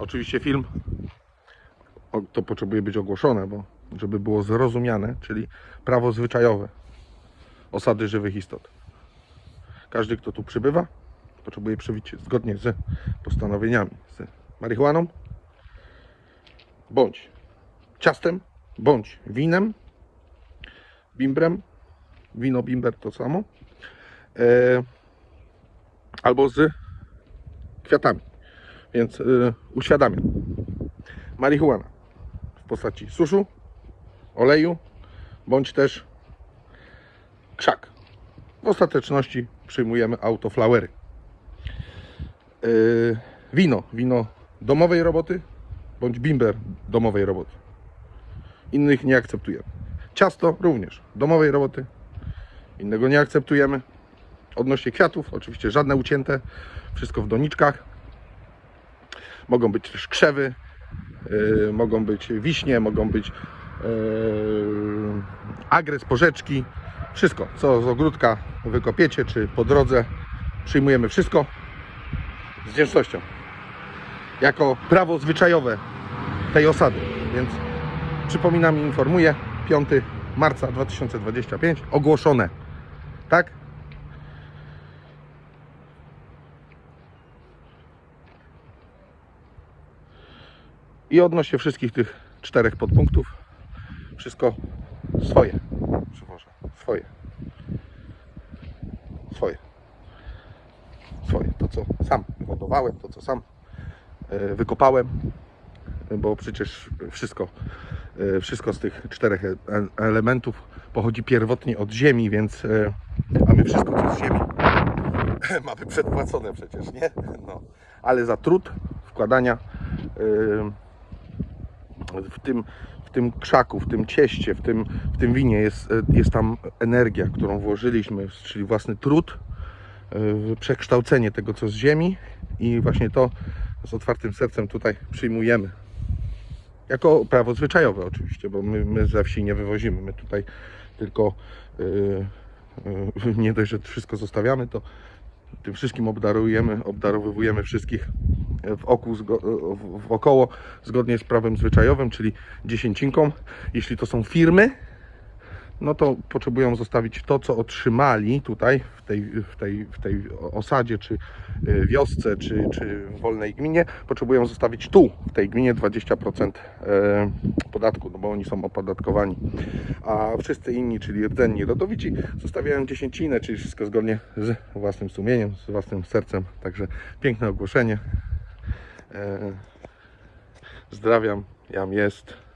Oczywiście film to potrzebuje być ogłoszone, bo żeby było zrozumiane, czyli prawo zwyczajowe osady żywych istot. Każdy, kto tu przybywa, potrzebuje przebić zgodnie z postanowieniami, z marihuaną, bądź ciastem, bądź winem, bimbrem, wino, bimber to samo, e, albo z kwiatami. Więc y, uświadamiam. Marihuana w postaci suszu, oleju, bądź też krzak. W ostateczności przyjmujemy autoflowery. Yy, wino, wino domowej roboty, bądź bimber domowej roboty. Innych nie akceptujemy. Ciasto również domowej roboty. Innego nie akceptujemy. Odnośnie kwiatów, oczywiście żadne ucięte, wszystko w doniczkach. Mogą być też krzewy, yy, mogą być wiśnie, mogą być yy, agres, porzeczki. Wszystko, co z ogródka wykopiecie, czy po drodze, przyjmujemy wszystko z wdzięcznością. Jako prawo zwyczajowe tej osady. Więc przypominam i informuję, 5 marca 2025 ogłoszone. Tak? I odnośnie wszystkich tych czterech podpunktów, wszystko swoje. Przepraszam, swoje. Swoje. Swoje. To, co sam hodowałem, to, co sam e, wykopałem, bo przecież wszystko, e, wszystko z tych czterech e- elementów pochodzi pierwotnie od ziemi, więc a my wszystko, co z ziemi mamy przedpłacone przecież, nie? No. Ale za trud wkładania w tym, w tym krzaku, w tym cieście, w tym, w tym winie jest, jest tam energia, którą włożyliśmy, czyli własny trud, e, przekształcenie tego, co z ziemi i właśnie to z otwartym sercem tutaj przyjmujemy. Jako prawo zwyczajowe oczywiście, bo my, my ze wsi nie wywozimy, my tutaj tylko yy, yy, nie dość, że wszystko zostawiamy, to tym wszystkim obdarujemy, obdarowujemy wszystkich w oku, zgo- w- wokoło zgodnie z prawem zwyczajowym, czyli dziesięcinką. Jeśli to są firmy, no to potrzebują zostawić to, co otrzymali tutaj w tej, w tej, w tej osadzie, czy y, wiosce, czy, czy wolnej gminie, potrzebują zostawić tu, w tej gminie 20% e, podatku, no bo oni są opodatkowani. A wszyscy inni, czyli rdzenni rodowici, zostawiają dziesięcinę, czyli wszystko zgodnie z własnym sumieniem, z własnym sercem. Także piękne ogłoszenie. E, Zdrawiam, jam jest.